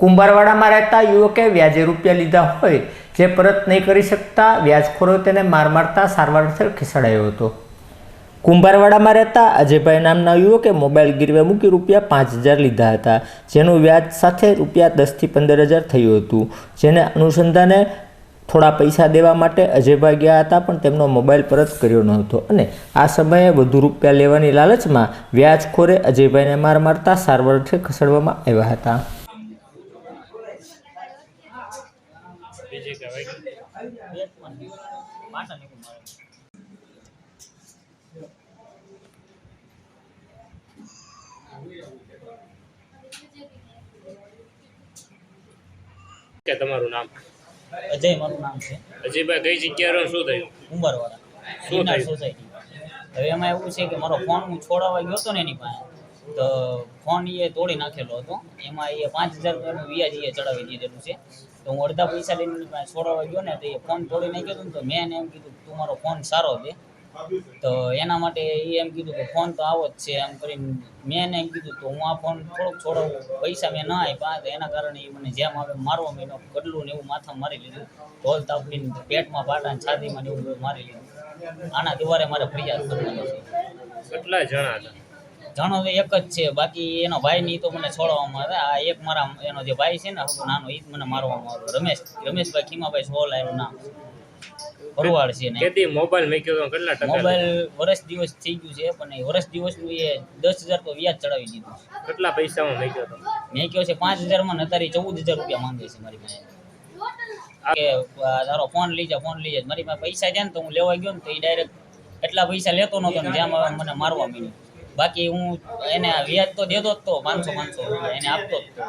કુંભારવાડામાં રહેતા યુવકે વ્યાજે રૂપિયા લીધા હોય જે પરત નહીં કરી શકતા વ્યાજખોરો તેને માર મારતા સારવાર ખસેડાયો હતો. કુંભારવાડામાં રહેતા અજયભાઈ નામના યુવકે મોબાઈલ ગીરવે મૂકી રૂપિયા પાંચ હજાર લીધા હતા, જેનું વ્યાજ સાથે રૂપિયા દસથી પંદર હજાર થયું હતું. જેને અનુસંધાને થોડા પૈસા દેવા માટે અજયભાઈ ગયા હતા, પણ તેમનો મોબાઈલ પરત કર્યો ન હતો અને આ સમયે વધુ રૂપિયા લેવાની લાલચમાં વ્યાજખોરે અજયભાઈને માર મારતા સારવાર અર્થે ખસેડવામાં આવ્યા હતા. બીજી કે ભાઈ કે તમારું નામ? અજય મારું નામ છે. અજયભાઈ કઈ જગ્યાએ રહો? શું થયું? ઉંબરવાળા શું થયું? સોસાયટી હવે એમાં એવું છે કે મારો ફોન હું છોડાવવા ગયો હતો ને એની પાસે તો ફોન એ તોડી નાખેલો હતો. એમાં એ પાંચ હજાર રૂપિયાનું વ્યાજ એ ચડાવી દીધેલું છે. તો હું અડધા પૈસા લઈને છોડાવવા ગયો ને તો એ ફોન તોડી નાખ્યો હતો તો મેં એમ કીધું તું મારો ફોન સારો દે તો એના માટે એ એમ કીધું કે ફોન તો આવો જ છે. એમ કરીને મેં એને એમ કીધું તો હું આ ફોન થોડોક છોડાવું. પૈસા મેં ના આપ્યા. તો એના કારણે એ મને જેમ આવે મારવા માંડ્યો. કડલું ને એવું માથા મારી લીધું. ઢોલ તાપડીને પેટમાં પાટા ને છાતીમાં ને એવું મારી લીધું. આના દિવારે મારે ફરિયાદ કરવાનો છે. કેટલા જણા હતા? જાણો તો એક જ છે. બાકી એનો ભાઈ ની તો મને છોડવામાં આવે. આ એક મારા એનો જે ભાઈ છે ને હગો નાનો એ જ મને મારવામાં આવ્યો રમેશ રમેશભાઈ ખીમાભાઈ સોલ એનું નામ. ભરવાડ છે ને. કેદી મોબાઈલ મેક્યો તો કેટલા ટકા મોબાઈલ વર્ષ દિવસ થઈ ગયું છે પણ એ વર્ષ દિવસનું એ દસ હજાર તો વ્યાજ ચડાવી દીધું કેટલા પૈસામાં મેક્યો તો? મેં કહ્યું છે પાંચ હજારમાં નતારી ચૌદ હજાર રૂપિયા માંગે છે મારી પાસે. કે તારો ફોન લઈ જા ફોન લઈ જા મારી પાસે પૈસા છે ને તો હું લેવા ગયો ને તો એ ડાયરેક્ટ એટલા પૈસા લેતો નહોતો ને જેમ મને મારવા માંડ્યું. બાકી હું એને વ્યાજ તો દેતો જ તો પાંચસો પાંચસો એને આપતો જ તો.